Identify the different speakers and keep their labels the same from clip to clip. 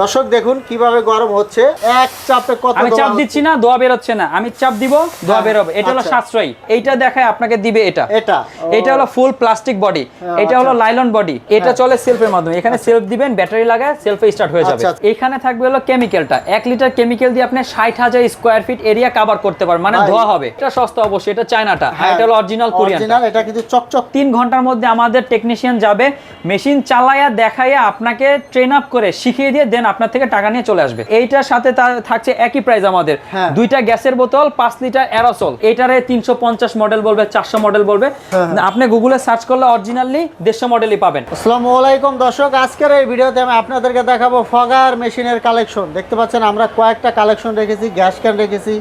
Speaker 1: দর্শক দেখুন কীভাবে গরম হচ্ছে। এক চাপে কত
Speaker 2: আমি চাপ দিচ্ছি না দোয়া বেরোচ্ছে না। আমি চাপ দিব দোয়া
Speaker 1: হ্যাঁ,
Speaker 2: বেরোবে। এটা হলো
Speaker 1: আচ্ছা।
Speaker 2: সাশ্রয়ী। এইটা দেখায় আপনাকে দিবে এটা।
Speaker 1: এটা।
Speaker 2: এটা হলো ফুল প্লাস্টিক বডি।
Speaker 1: হ্যাঁ,
Speaker 2: এটা হলো
Speaker 1: আচ্ছা।
Speaker 2: Nylon body. এটা
Speaker 1: হ্যাঁ।
Speaker 2: চলে সেলফের মাধ্যমে। এখানে সেলফ দিবেন ব্যাটারি লাগায় সেলফে স্টার্ট হয়ে যাবে।
Speaker 1: আচ্ছা, আচ্ছা।
Speaker 2: এখানে থাকবে হলো কেমিক্যালটা। এক লিটার কেমিক্যাল দিয়ে আপনি ষাট হাজার স্কোয়ার ফিট এরিয়া কভার করতে পারবেন মানে। ধোয়া হবে। এটা সস্তা অবশ্যই এটা চায়নাটা। এটা হলো অরিজিনাল কোরিয়ান
Speaker 1: অরিজিনাল এটা কিন্তু চকচক।
Speaker 2: তিন ঘণ্টার মধ্যে আমাদের টেকনিশিয়ান যাবে মেশিন চালায়া দেখাইয়া আপনাকে ট্রেন আপ করে শিখিয়ে দিয়ে দেন আপনার থেকে টাকা নিয়ে চলে আসবে। এইটার সাথে থাকছে একই প্রাইস আমাদের।
Speaker 1: হ্যাঁ।
Speaker 2: দুইটা গ্যাসের বোতল পাঁচ লিটার অ্যারোসল এটারে তিনশো পঞ্চাশ মডেল বলবে চারশো মডেল বলবে।
Speaker 1: হ্যাঁ, হ্যাঁ।
Speaker 2: আপনি গুগলে সার্চ করলে অরিজিনালি দেড়শো মডেলই পাবেন।
Speaker 1: আসসালামু আলাইকুম দর্শক আজকের এই ভিডিওতে আমি আপনাদেরকে দেখাবো ফগার মেশিনের কালেকশন দেখতে পাচ্ছেন আমরা কয়েকটা কালেকশন রেখেছি গ্যাস ক্যান রেখেছি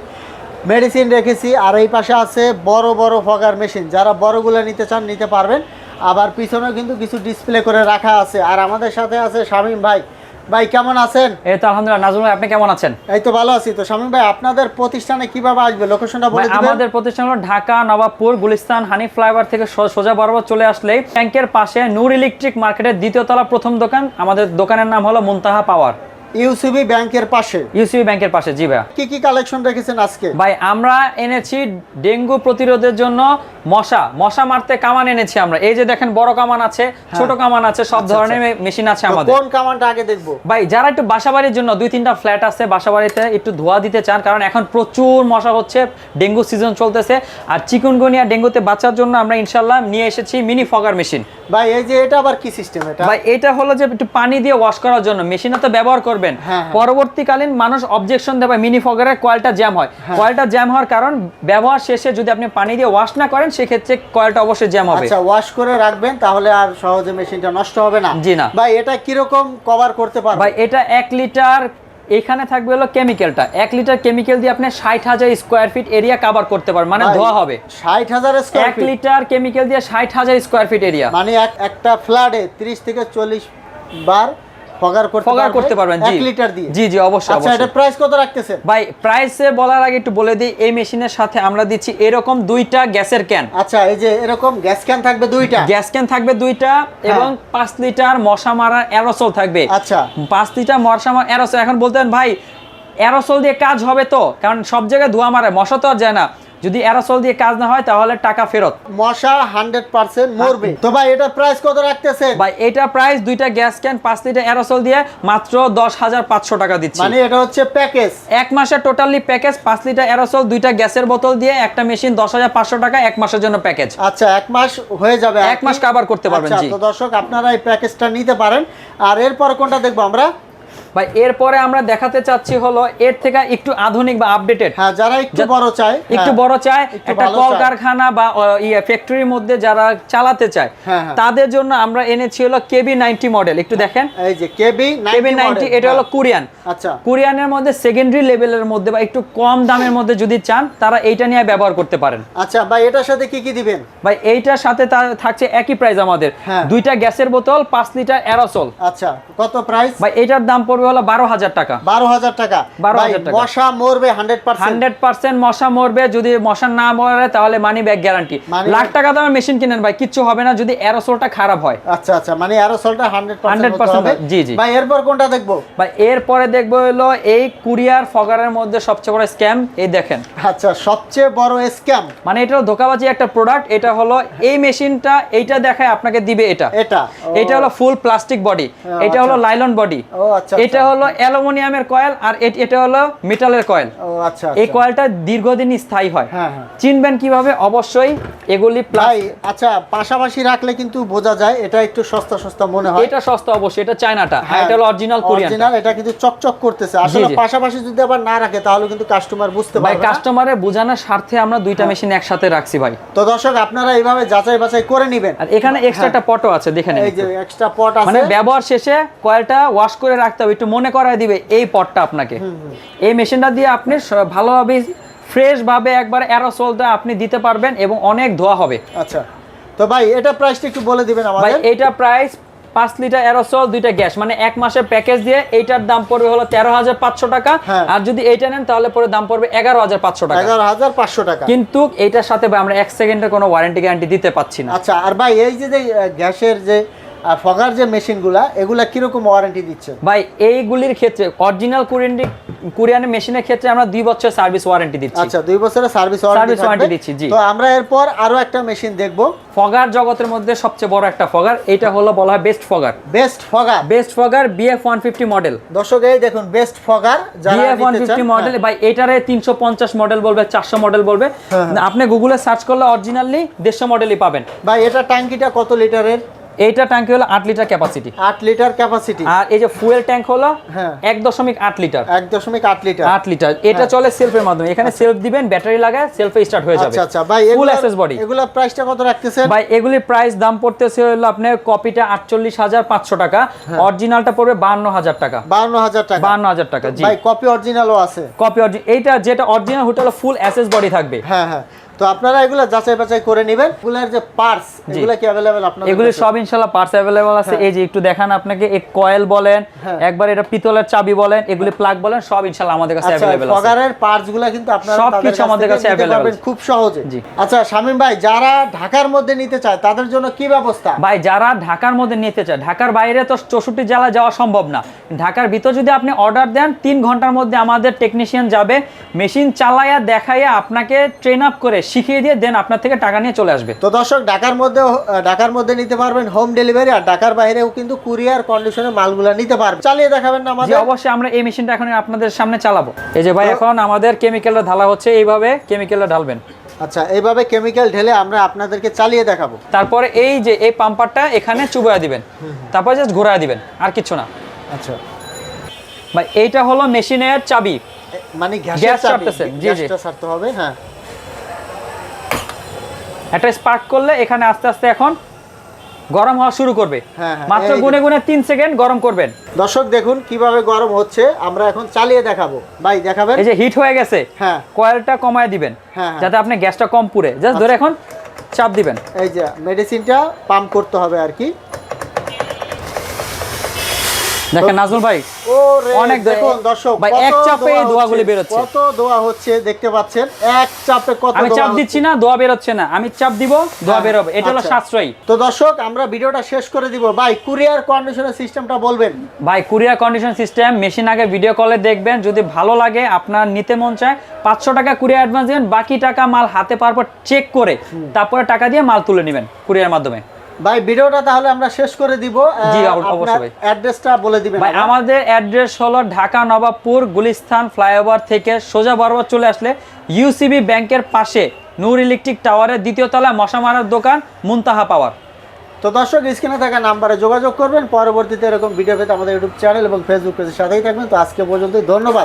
Speaker 1: মেডিসিন রেখেছি আর এই পাশে আছে বড় বড় ফগার মেশিন যারা বড়গুলো নিতে চান নিতে পারবেন। আবার পিছনেও কিন্তু কিছু ডিসপ্লে করে রাখা আছে। আর আমাদের সাথে আছে শামীম ভাই। ভাই কেমন আছেন?
Speaker 2: এই তো আলহামদুলিল্লাহ নাজমুল ভাই আপনি কেমন আছেন?
Speaker 1: এই তো ভালো আছি। তো শামীম ভাই আপনাদের প্রতিষ্ঠানে কীভাবে আসবে? লোকেশনটা বলে দিবেন।
Speaker 2: আমাদের প্রতিষ্ঠান হলো ঢাকা নবাবপুর গুলিস্তান হানি ফ্লাইওভার থেকে সোজা বরাবর চলে আসলে ব্যাংকের পাশে নূর ইলেকট্রিক মার্কেটের দ্বিতীয় তলা প্রথম দোকান। আমাদের দোকানের নাম হলো মুনতাহা পাওয়ার।
Speaker 1: ইউসিবি ব্যাংকের পাশে?
Speaker 2: ইউসিবি ব্যাংকের পাশে জি ভাইয়া।
Speaker 1: কি কি কালেকশন রেখেছেন আজকে?
Speaker 2: ভাই আমরা এনেছি ডেঙ্গু প্রতিরোধের জন্য মশা মশা মারতে কামান এনেছি আমরা। এই যে দেখেন বড় কামান আছে ছোট কামান আছে সব
Speaker 1: আচ্ছা,
Speaker 2: ধরনের মেশিন আছে আমাদের।
Speaker 1: কোন কামানটা আগে দেখব?
Speaker 2: ভাই যারা একটু বাসাবাড়ির জন্য দুই তিনটা ফ্ল্যাট আছে বাসাবাড়িতে একটু ধোয়া দিতে চান কারণ এখন প্রচুর মশা হচ্ছে ডেঙ্গু সিজন চলতেছে আর চিকুনগুনিয়া ডেঙ্গুতে বাঁচার জন্য আমরা ইনশাআল্লাহ নিয়ে এসেছি মিনি ফগার মেশিন
Speaker 1: ভাই এই যে এটা আবার কি সিস্টেম এটা?
Speaker 2: ভাই এটা হলো যে একটু পানি দিয়ে ওয়াশ করার জন্য মেশিনে তো ব্যবহার করবেন।
Speaker 1: হ্যাঁ, হ্যাঁ।
Speaker 2: পরবর্তীকালীন মানুষ অবজেকশন দেবে মিনি ফগারের কয়েলটা জ্যাম হয়।
Speaker 1: হ্যাঁ।
Speaker 2: কয়েলটা জ্যাম হওয়ার কারণ ব্যবহার শেষে যদি আপনি পানি দিয়ে ওয়াশ না করেন সেক্ষেত্রে কয়েলটা অবশ্যই জ্যাম হবে।
Speaker 1: আচ্ছা ওয়াশ করে রাখবেন তাহলে আর সহজে মেশিনটা নষ্ট হবে না।
Speaker 2: জি না।
Speaker 1: ভাই এটা কীরকম কভার করতে পারবে
Speaker 2: ভাই এটা এক লিটার এখানে থাকবে হলো কেমিক্যালটা এক লিটার কেমিক্যাল দিয়ে আপনি ষাট হাজার স্কোয়ার ফিট এরিয়া কভার করতে পারবেন মানে ধোয়া হবে।
Speaker 1: ষাট হাজার স্কোয়ার
Speaker 2: এক লিটার কেমিক্যাল দিয়ে ষাট হাজার স্কোয়ার ফিট এরিয়া
Speaker 1: মানে এক- একটা ফ্ল্যাটে তিরিশ থেকে চল্লিশ বার ফগার করতে
Speaker 2: ফগার করতে পারবেন জি।
Speaker 1: এক লিটার দিয়ে।
Speaker 2: জি জি অবশ্যই
Speaker 1: আচ্ছা এটা প্রাইস কত রাখতেছেন?
Speaker 2: ভাই প্রাইসে বলার আগে একটু বলে দিই এই মেশিনের সাথে আমরা দিচ্ছি এরকম দুইটা গ্যাসের ক্যান
Speaker 1: আচ্ছা এই যে এরকম গ্যাস ক্যান থাকবে দুইটা?
Speaker 2: গ্যাস ক্যান থাকবে দুইটা এবং পাঁচ লিটার মশা মারার অ্যারোসল থাকবে।
Speaker 1: আচ্ছা।
Speaker 2: পাঁচ লিটার মশা মারার অ্যারোসল এখন বলতেন ভাই অ্যারোসল দিয়ে কাজ হবে তো কারণ সব জায়গায় ধোয়া মারে মশা তো আর যায় না। যদি অ্যারোসল দিয়ে কাজ না হয় তাহলে টাকা ফেরত।
Speaker 1: মশা হান্ড্রেড পার্সেন্ট মরবে। তো ভাই এটা প্রাইস কত রাখতেছেন
Speaker 2: ভাই এটা প্রাইস দুইটা গ্যাস ক্যান পাঁচ লিটার অ্যারোসল দিয়ে মাত্র দশ হাজার পাঁচশো টাকা দিচ্ছি।
Speaker 1: মানে এটা হচ্ছে প্যাকেজ
Speaker 2: এক মাসের টোটালি প্যাকেজ পাঁচ লিটার অ্যারোসল দুইটা গ্যাসের বোতল দিয়ে একটা মেশিন দশ হাজার পাঁচশো টাকা এক মাসের জন্য প্যাকেজ
Speaker 1: আচ্ছা এক মাস হয়ে যাবে
Speaker 2: এক মাস cover করতে পারবেন,
Speaker 1: আচ্ছা,
Speaker 2: জি।
Speaker 1: তো দর্শক আপনারা এই প্যাকেজটা নিতে পারেন। আর এরপর কোনটা দেখব আমরা?
Speaker 2: ভাই এরপরে আমরা দেখাতে চাচ্ছি হলো এর থেকে একটু আধুনিক বা আপডেটেড
Speaker 1: হ্যাঁ যারা একটু বড় চায়
Speaker 2: একটু
Speaker 1: হ্যাঁ।
Speaker 2: বড় চায়
Speaker 1: একটা।
Speaker 2: কলকারখানা বা ইয়ে ফ্যাক্টরির মধ্যে যারা চালাতে চায়
Speaker 1: হ্যাঁ, হ্যাঁ।
Speaker 2: তাদের জন্য আমরা এনেছি হলো কেবি নাইনটি মডেল একটু দেখেন।
Speaker 1: এই যে কেবি
Speaker 2: কেবি নাইনটি এটা হলো কোরিয়ান
Speaker 1: আচ্ছা।
Speaker 2: কোরিয়ানের মধ্যে সেকেন্ডারি লেভেলের মধ্যে বা একটু কম দামের মধ্যে যদি চান তারা এইটা নিয়ে ব্যবহার করতে পারেন।
Speaker 1: আচ্ছা ভাই এটার সাথে কি কি দিবেন?
Speaker 2: ভাই এইটার সাথে থাকছে একই প্রাইস আমাদের। দুইটা গ্যাসের বোতল পাঁচ লিটার অ্যারোসল
Speaker 1: আচ্ছা কত প্রাইস
Speaker 2: ভাই এটার দাম পড়বে হলো বারো হাজার টাকা।
Speaker 1: বারো হাজার টাকা।
Speaker 2: 12,000
Speaker 1: ভাই,
Speaker 2: টাকা।
Speaker 1: মশা মরবে হান্ড্রেড পার্সেন্ট
Speaker 2: হান্ড্রেড পার্সেন্ট মশা মরবে যদি মশা না মরে তাহলে মানি ব্যাগ গ্যারান্টি লাখ টাকা দামের মেশিন কিনেন ভাই কিচ্ছু হবে না যদি অ্যারোসোলটা খারাপ হয়।
Speaker 1: আচ্ছা আচ্ছা মানে অ্যারোসলটা হান্ড্রেড
Speaker 2: 100%
Speaker 1: পার্সেন্ট
Speaker 2: জি, জি।
Speaker 1: ভাই এরপর কোনটা দেখব?
Speaker 2: বা এরপরে দেখব হলো এই কুরিয়ার ফগারের মধ্যে সবচেয়ে বড় স্ক্যাম এই দেখেন।
Speaker 1: আচ্ছা সবচেয়ে বড় স্ক্যাম
Speaker 2: মানে এটা হলো ধোকাবাজি একটা প্রোডাক্ট এটা হলো এই মেশিনটা এইটা দেখায় আপনাকে দিবে এটা।
Speaker 1: এটা।
Speaker 2: এটা হলো ফুল প্লাস্টিক বডি এটা হলো লাইলন বডি
Speaker 1: আচ্ছা
Speaker 2: এটা হলো অ্যালুমিনিয়ামের কয়েল আর এটা হলো মেটালের কয়েল।
Speaker 1: আচ্ছা
Speaker 2: এই
Speaker 1: আচ্ছা।
Speaker 2: কয়েলটা দীর্ঘদিন স্থায়ী হয়।
Speaker 1: হ্যাঁ হ্যাঁ।
Speaker 2: চিনবেন কীভাবে? অবশ্যই এগুলি
Speaker 1: ভাই
Speaker 2: প্লাস
Speaker 1: আচ্ছা পাশাপাশি রাখলে কিন্তু বোঝা যায় এটা একটু সস্তা সস্তা মনে হয়।
Speaker 2: এটা সস্তা অবশ্যই এটা চায়নাটা।
Speaker 1: হ্যাঁ,
Speaker 2: এটা হলো অরিজিনাল কোরিয়ান
Speaker 1: original, এটা কিন্তু চকচক করতেছে। আসলে পাশাপাশি যদি আবার না রাখে তাহলে কিন্তু কাস্টমার বুঝতে
Speaker 2: ভাই
Speaker 1: পারবে না।
Speaker 2: কাস্টমারের বোঝানোর স্বার্থে আমরা দুইটা মেশিন একসাথে রাখছি ভাই।
Speaker 1: তো দর্শক আপনারা এইভাবে যাচাই বাছাই করে নেবেন।
Speaker 2: আর এখানে এক্সট্রা একটা পটও আছে দেখে নিন
Speaker 1: হ্যাঁ। এই যে এক্সট্রা পট আছে।
Speaker 2: মানে ব্যবহার শেষে কয়েলটা ওয়াশ করে রাখতে হবে একটু মনে করায় দিবে এই পটটা আপনাকে। এই মেশিনটা দিয়ে আপনি ভালোভাবে ফ্রেশ ভাবে একবার অ্যারোসোলটা আপনি দিতে পারবেন এবং অনেক ধোয়া হবে।
Speaker 1: আচ্ছা। তো ভাই এটা প্রাইসটা একটু বলে দিবেন
Speaker 2: ভাই
Speaker 1: আমাদের
Speaker 2: এইটা প্রাইস পাঁচ লিটার অ্যারোসল দুইটা গ্যাস। মানে এক মাসের প্যাকেজ দিয়ে এইটার দাম পড়বে হলো তেরো হাজার পাঁচশো টাকা।
Speaker 1: হ্যাঁ।
Speaker 2: আর যদি এইটা নেন তাহলে পরে দাম পড়বে এগারো হাজার পাঁচশো টাকা।
Speaker 1: এগারো হাজার পাঁচশো টাকা।
Speaker 2: কিন্তু এইটার সাথে ভাই আমরা এক সেকেন্ডের কোনো ওয়ারেন্টি গ্যারান্টি দিতে পাচ্ছি না।
Speaker 1: আচ্ছা আর ভাই এই যে গ্যাসের যে ফগার যে মেশিনগুলা এগুলা কীরকম ওয়ারেন্টি দিচ্ছেন
Speaker 2: ভাই এইগুলির ক্ষেত্রে অরিজিনাল কোরিয়ান কোরিয়ানের মেশিনের ক্ষেত্রে আমরা দুই বছর সার্ভিস ওয়ারেন্টি দিচ্ছি।
Speaker 1: আচ্ছা দুই বছরের সার্ভিস ওয়ারেন্টি
Speaker 2: দিচ্ছি, জি।
Speaker 1: তো আমরা এরপর আরও একটা মেশিন দেখব।
Speaker 2: ফগার জগতের মধ্যে সবচেয়ে বড় একটা ফগার এটা হলো বলা হয় best fogger.
Speaker 1: Best fogger.
Speaker 2: Best fogger BF one fifty model
Speaker 1: দর্শক এই দেখুন best fogger
Speaker 2: BF one fifty model. ভাই এটারে তিনশো পঞ্চাশ মডেল বলবে চারশো মডেল বলবে।
Speaker 1: হ্যাঁ, হ্যাঁ।
Speaker 2: আপনি গুগলে সার্চ করলে অরিজিনালি দেড়শো মডেলই পাবেন।
Speaker 1: ভাই এটা ট্যাঙ্কিটা কত লিটারের
Speaker 2: এইটা ট্যাঙ্ক হলো আট লিটার ক্যাপাসিটি
Speaker 1: আট লিটার ক্যাপাসিটি
Speaker 2: আর এই যে ফুয়েল ট্যাঙ্ক হলো
Speaker 1: হ্যাঁ।
Speaker 2: এক দশমিক আট লিটার
Speaker 1: এক দশমিক আট লিটার
Speaker 2: আট লিটার এটা চলে সেলফের মাধ্যমে। এখানে সেলফ দিবেন ব্যাটারি লাগায় সেলফে স্টার্ট হয়ে যাবে।
Speaker 1: আচ্ছা আচ্ছা। ভাই
Speaker 2: ফুল
Speaker 1: এগুলা
Speaker 2: অ্যাসেস বডি
Speaker 1: এগুলা প্রাইসটা কত রাখতেছেন?
Speaker 2: ভাই এগুলির প্রাইস দাম পড়তেছে হলো আপনার কপিটা আটচল্লিশ হাজার পাঁচশো টাকা।
Speaker 1: হ্যাঁ।
Speaker 2: অরিজিনালটা পড়বে বান্ন হাজার টাকা।
Speaker 1: বাউন্ন হাজার টাকা।
Speaker 2: বান্ন হাজার টাকা জি।
Speaker 1: ভাই কপি অরিজিনালও আছে।
Speaker 2: কপি অরিজিনাল এইটা যেটা original hotel full access body থাকবে।
Speaker 1: হ্যাঁ হ্যাঁ। তো আপনারা এগুলো যাচাই বাছাই করে নেবেন এগুলার যে পার্টস এগুলো কি অ্যাভেলেবেল আপনাদের
Speaker 2: এগুলি? সব ইনশাল্লাহ পার্টস অ্যাভেলেবল আছে এই যে একটু দেখান আপনাকে এই কয়েল বলেন
Speaker 1: হ্যাঁ।
Speaker 2: একবার এটা পিতলের চাবি বলেন এগুলি প্লাগ বলেন সব ইনশাল্লাহ আমাদের কাছে
Speaker 1: আচ্ছা
Speaker 2: অ্যাভেলেবল আছে
Speaker 1: ফগারের পার্টসগুলা কিন্তু আপনারা
Speaker 2: সব কিছু আমাদের কাছে আছে।
Speaker 1: খুব সহজে। আচ্ছা শামিম ভাই যারা ঢাকার মধ্যে নিতে চায় তাদের জন্য কি ব্যবস্থা
Speaker 2: ভাই যারা ঢাকার মধ্যে নিতে চায় ঢাকার বাইরে তো চৌষট্টি জেলা যাওয়া সম্ভব না ঢাকার ভিতর যদি আপনি অর্ডার দেন তিন ঘণ্টার মধ্যে আমাদের টেকনিশিয়ান যাবে মেশিন চালাইয়া দেখাইয়া আপনাকে ট্রেন আপ করে শিখিয়ে দিয়ে দেন আপনার থেকে টাকা নিয়ে চলে আসবে।
Speaker 1: তো দর্শক ঢাকার মধ্যে ঢাকার মধ্যে নিতে পারবেন হোম ডেলিভারি আর ঢাকার বাইরেও কিন্তু কুরিয়ার কন্ডিশনে মালগুলা নিতে পারবেন। চালিয়ে দেখাবেন না আমাদের।
Speaker 2: অবশ্যই আমরা এই মেশিনটা এখন আপনাদের সামনে চালাবো। এই যে ভাই এখন আমাদের কেমিক্যালটা ঢালা হচ্ছে এইভাবে কেমিক্যালটা ঢালবেন।
Speaker 1: আচ্ছা এইভাবে কেমিক্যাল ঢেলে আমরা আপনাদেরকে চালিয়ে দেখাবো।
Speaker 2: তারপরে এই যে এই পাম্পারটা এখানে চুবাইয়া দিবেন। তারপর জাস্ট ঘোরায় দিবেন আর কিছু না।
Speaker 1: আচ্ছা।
Speaker 2: ভাই এইটা হলো মেশিনের চাবি।
Speaker 1: মানে
Speaker 2: গ্যাস ছাড়তেছে, জি, জি।
Speaker 1: ছাড়তে হবে হ্যাঁ।
Speaker 2: একটা স্পার্ক করলে এখানে আস্তে আস্তে এখন গরম হওয়া শুরু করবে।
Speaker 1: হ্যাঁ, হ্যাঁ,
Speaker 2: মাত্র গুনে গুনে তিন সেকেন্ড গরম করবেন।
Speaker 1: দর্শক দেখুন কীভাবে গরম হচ্ছে। আমরা এখন চালিয়ে দেখাবো। ভাই দেখাবেন?
Speaker 2: এই যে হিট হয়ে গেছে।
Speaker 1: হ্যাঁ।
Speaker 2: কয়েলটা কমায় দিবেন
Speaker 1: হ্যাঁ।
Speaker 2: যাতে আপনি গ্যাসটা কম পুড়ে। জাস্ট ধরে এখন চাপ দিবেন।
Speaker 1: এই যে মেডিসিনটা পাম্প করতে হবে আর কি।
Speaker 2: দেখেন নাজমুল ভাই অনেক
Speaker 1: দেখুন দর্শক
Speaker 2: ভাই, এক চাপে এই দোয়াগুলি
Speaker 1: হচ্ছে,
Speaker 2: বেরোচ্ছে।
Speaker 1: কত দোয়া হচ্ছে দেখতে পাচ্ছেন এক চাপে কত
Speaker 2: আমি চাপ
Speaker 1: হচ্ছে।
Speaker 2: দিচ্ছি না দোয়া বেরোচ্ছে না আমি চাপ দিব দোয়া
Speaker 1: হ্যাঁ,
Speaker 2: বেরোবে এটা হলো
Speaker 1: আচ্ছা।
Speaker 2: সাশ্রয়ী
Speaker 1: তো দর্শক আমরা ভিডিওটা শেষ করে দিব ভাই কুরিয়ার কন্ডিশনের সিস্টেমটা বলবেন
Speaker 2: ভাই কুরিয়ার কন্ডিশন সিস্টেম মেশিন আগে ভিডিও কলে দেখবেন যদি ভালো লাগে আপনার নিতে মন চায় পাঁচশো টাকা কুরিয়ার অ্যাডভান্স দিবেন বাকি টাকা মাল হাতে পাওয়ার পর চেক করে তারপরে টাকা দিয়ে মাল তুলে নেবেন কুরিয়ার মাধ্যমে
Speaker 1: ভাই ভিডিওটা তাহলে আমরা শেষ করে দিব।
Speaker 2: জি, অবশ্যই ভাই।
Speaker 1: অ্যাড্রেসটা বলে দিবেন
Speaker 2: ভাই আমাদের অ্যাড্রেস হলো ঢাকা নবাবপুর গুলিস্তান ফ্লাইওভার থেকে সোজা বরাবর চলে আসলে ইউসিবি ব্যাংকের পাশে নূর ইলেকট্রিক টাওয়ারের দ্বিতীয় তলায় মশা মারার দোকান মুনতাহা পাওয়ার।
Speaker 1: তো দর্শক স্ক্রিনে থাকা নাম্বারে যোগাযোগ করবেন। পরবর্তীতে এরকম ভিডিও পেতে আমাদের ইউটিউব চ্যানেল এবং ফেসবুক পেজের সাথেই থাকবেন। তো আজকে পর্যন্ত ধন্যবাদ।